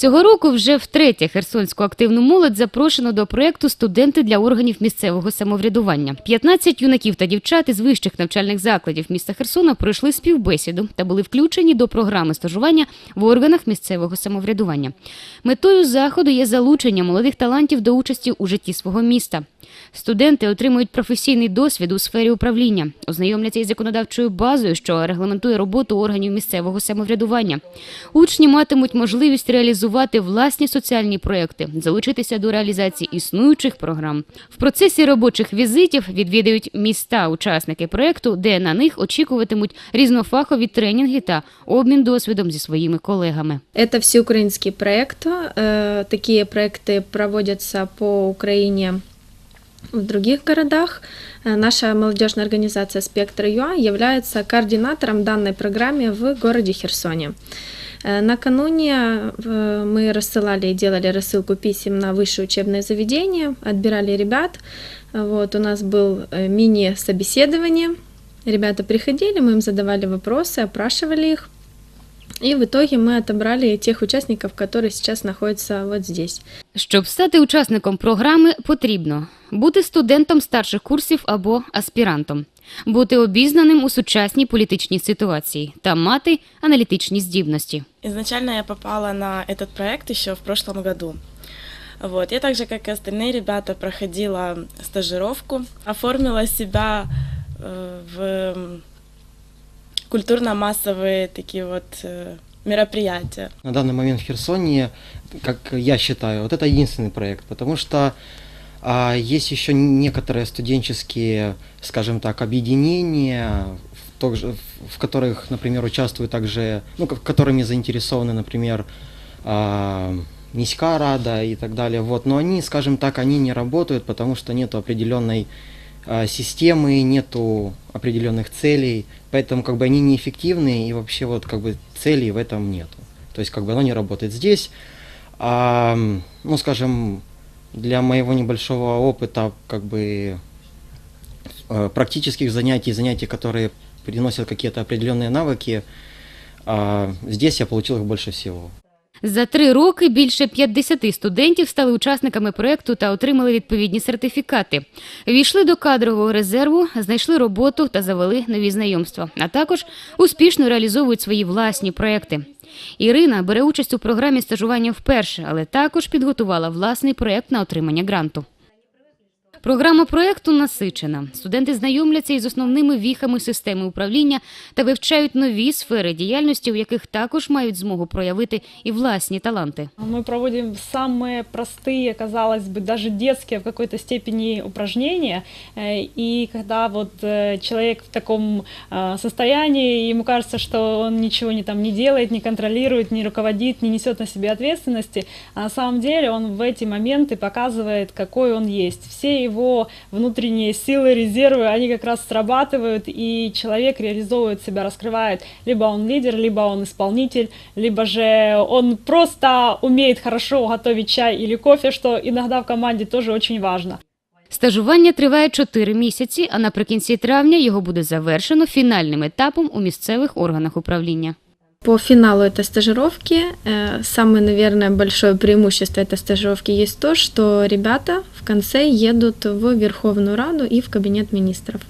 Цього року вже втретє херсонську активну молодь запрошено до проєкту Студенти для органів місцевого самоврядування. 15 юнаків та дівчат із вищих навчальних закладів міста Херсона пройшли співбесіду та були включені до програми стажування в органах місцевого самоврядування. Метою заходу є залучення молодих талантів до участі у житті свого міста. Студенти отримують професійний досвід у сфері управління, ознайомляться із законодавчою базою, що регламентує роботу органів місцевого самоврядування. Учні матимуть можливість реалізувати власні соціальні проекти, залучитися до реалізації існуючих програм. В процесі робочих візитів відвідають міста учасники проекту, де на них очікуватимуть різнофахові тренінги та обмін досвідом зі своїми колегами. Это всеукраинский проект. Э, Такие проекты проводятся по Украине в других городах. Э, Наша молодежная организация «Спектр ЮА» является координатором данной программы в городе Херсоне. Э, Накануне э, мы рассылали и делали рассылку писем на высшие учебные заведения, отбирали ребят. Вот, у нас был э, мини-собеседование. Ребята приходили, мы им задавали вопросы, опрашивали их. И в итоге мы отобрали тех участников, которые сейчас находятся вот здесь. Щоб стати учасником програми, потрібно бути студентом старших курсів або аспірантом, бути обізнаним у сучасній політичній ситуації та мати аналітичні здібності. Изначально я попала на этот проект еще в прошлом году. Вот. Я так же, как и остальные ребята, проходила стажировку, оформила себя э, в м, культурно-массовые такие вот э, мероприятия. На данный момент в Херсоне, как я считаю, вот это единственный проект, потому что а, есть еще некоторые студенческие, скажем так, объединения, в, тох же- в которых, например, участвуют также, ну, ко- которыми заинтересованы, например, а, Миська Рада и так далее. Вот, но они, скажем так, они не работают, потому что нету определенной системы, нету определенных целей, поэтому как бы они неэффективны и вообще вот как бы целей в этом нету. То есть как бы оно не работает здесь. А, ну, скажем, для моего небольшого опыта как бы э, практических занятий, занятий, которые приносят какие-то определенные навыки, а, здесь я получил их больше всего. За три роки більше 50 студентів стали учасниками проекту та отримали відповідні сертифікати. Війшли до кадрового резерву, знайшли роботу та завели нові знайомства, а також успішно реалізовують свої власні проекти. Ірина бере участь у програмі стажування вперше, але також підготувала власний проект на отримання гранту. Програма проекту насичена. Студенти знайомляться із основними віхами системи управління та вивчають нові сфери діяльності, у яких також мають змогу проявити і власні таланти. Мы проводим самые простые, казалось бы, даже детские в какой-то степени упражнения. Э, И когда вот э, человек в таком э, состоянии, ему кажется, что он ничего не, там, не делает, не контролирует, не руководит, не несет на себе ответственности, а на самом деле он в эти моменты показывает, какой он есть. Все его внутренние силы, резервы, они как раз срабатывают, и человек реализовывает себя, раскрывает. Либо он лидер, либо он исполнитель, либо же он просто умеет хорошо готовить чай или кофе, что иногда в команде тоже очень важно. Стажування триває 4 місяці, а наприкінці травня його буде завершено фінальним етапом у місцевих органах управління. По финалу этой стажировки э, самое, наверное, большое преимущество этой стажировки есть то, что ребята в конце едут в Верховную Раду и в Кабинет министров.